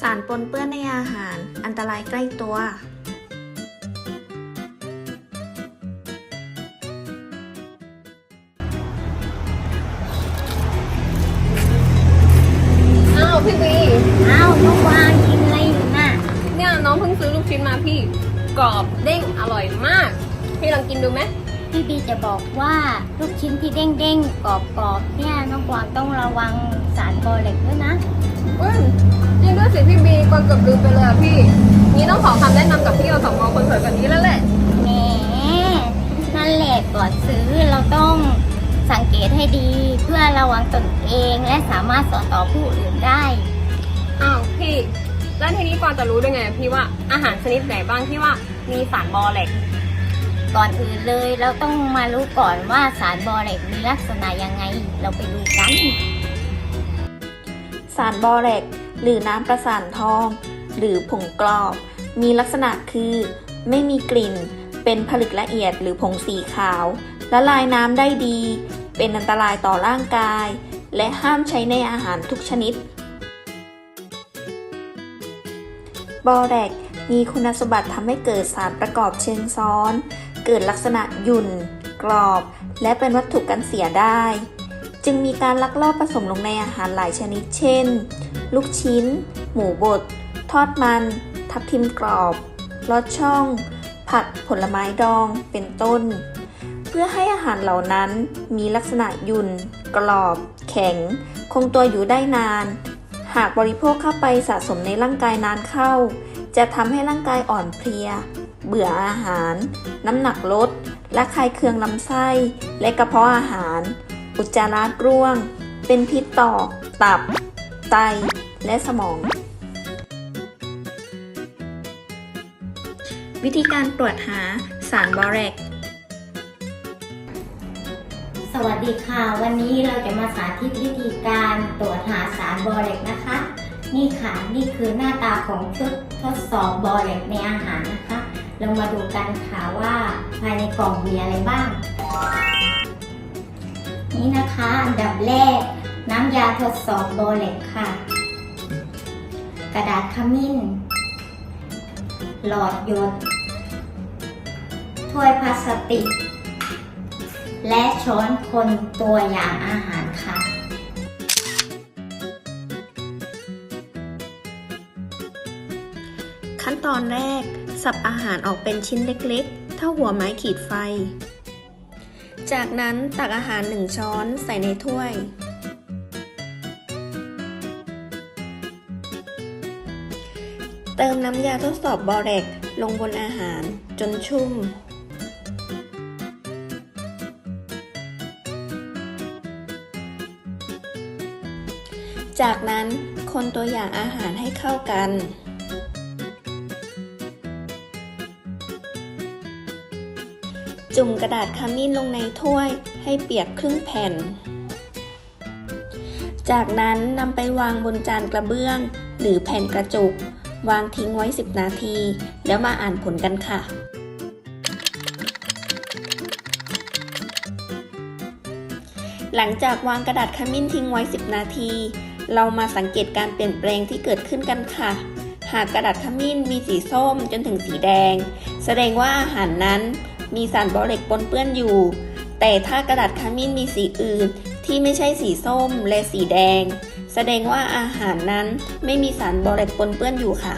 สารปนเปื้อนในอาหาร อันตรายใกล้ตัว อ้าวพี่บีอ้าวน้องวางกินอะไรอยู่น่ะ เนี่ยน้องเพิ่งซื้อลูกชิ้นมาพี่ กรอบเด้งอร่อยมาก พี่ลองกินดูไหม พี่บีจะบอกว่าลูกชิ้นที่เด้งๆกรอบๆเนี่ยน้องกวางต้องระวังสารบอเหล็กด้วยนะอืมจริงด้วยสิพี่บีก่อนเกือบลืมไปเลยอะพี่ นี้ต้องขอคำแนะนำกับพี่อสมคนสวยแบบนี้แล้วแหละ แหมนั่นแหละก่อนซื้อเราต้องสังเกตให้ดีเพื่อระวังตนเองและสามารถสอนต่อผู้อื่นได้ อ้าวพี่ แล้วทีนี้กวางจะรู้ได้ไงพี่ว่าอาหารชนิดไหนบ้างที่ว่ามีสารบอแหลก ก่อนอื่นเลยเราต้องมารู้ก่อนว่าสารบอเหลกมีลักษณะยังไง เราไปดูกัน สารบอแรกหรือน้ำประสานทอง หรือผงกรอบ มีลักษณะคือ ไม่มีกลิ่น เป็นผลึกละเอียดหรือผงสีขาวละลายน้ำได้ดี เป็นอันตรายต่อร่างกาย และห้ามใช้ในอาหารทุกชนิด บอแรกมีคุณสมบัติทำให้เกิดสารประกอบเชิงซ้อน เกิดลักษณะหยุ่น กรอบ และเป็นวัตถุกันเสียได้ จึงมีการลักลอบผสมลงในอาหารหลายชนิดเช่น ลูกชิ้น หมูบด ทอดมัน ทับทิมกรอบ ลอดช่อง ผักผลไม้ดอง เป็นต้น เพื่อให้อาหารเหล่านั้นมีลักษณะหยุ่น กรอบ แข็ง คงตัวอยู่ได้นาน หากบริโภคเข้าไปสะสมในร่างกายนานเข้า จะทำให้ร่างกายอ่อนเพลีย เบื่ออาหาร น้ำหนักลด และคลายเคืองลำไส้ และกระเพาะอาหาร อุจจาระร่วง เป็นพิษต่อ ตับ ไต และสมอง วิธีการตรวจหาสารบอแรกสวัสดีค่ะ วันนี้เราจะมาสาธิตวิธีการตรวจหาสารบอเหล็กนะคะ นี่ค่ะ นี่คือหน้าตาของชุดทดสอบบอเหล็กในอาหารนะคะ เรามาดูกันค่ะว่าภายในกล่องมีอะไรบ้าง นี่นะคะอันดับแรก น้ำยาทดสอบบเล็กค่ะ กระดาษขมิ้น หลอดหยดถ้วยพลาสติก และช้อนคนตัวอย่างอาหารค่ะขั้นตอนแรก สับอาหารออกเป็นชิ้นเล็กๆ เท่าหัวไม้ขีดไฟ จากนั้นตักอาหารหนึ่งช้อนใส่ในถ้วย เติมน้ำยาทดสอบบอแรกลงบนอาหารจนชุ่ม จากนั้นคนตัวอย่างอาหารให้เข้ากัน จุ่มกระดาษขมิ้นลงในถ้วยให้เปียกครึ่งแผ่น จากนั้นนำไปวางบนจานกระเบื้อง หรือแผ่นกระจก วางทิ้งไว้ 10 นาที แล้วมาอ่านผลกันค่ะ หลังจากวางกระดาษขมิ้นทิ้งไว้ 10 นาที เรามาสังเกตการเปลี่ยนแปลงที่เกิดขึ้นกันค่ะหากกระดาษขมิ้นมีสีส้มจนถึงสีแดง แสดงว่าอาหารนั้น มีสารบอเล็กปนเปื้อนอยู่ แต่ถ้ากระดาษขมิ้นมีสีอื่นที่ไม่ใช่สีส้มและสีแดง แสดงว่าอาหารนั้นไม่มีสารบอเล็กปนเปื้อนอยู่ค่ะ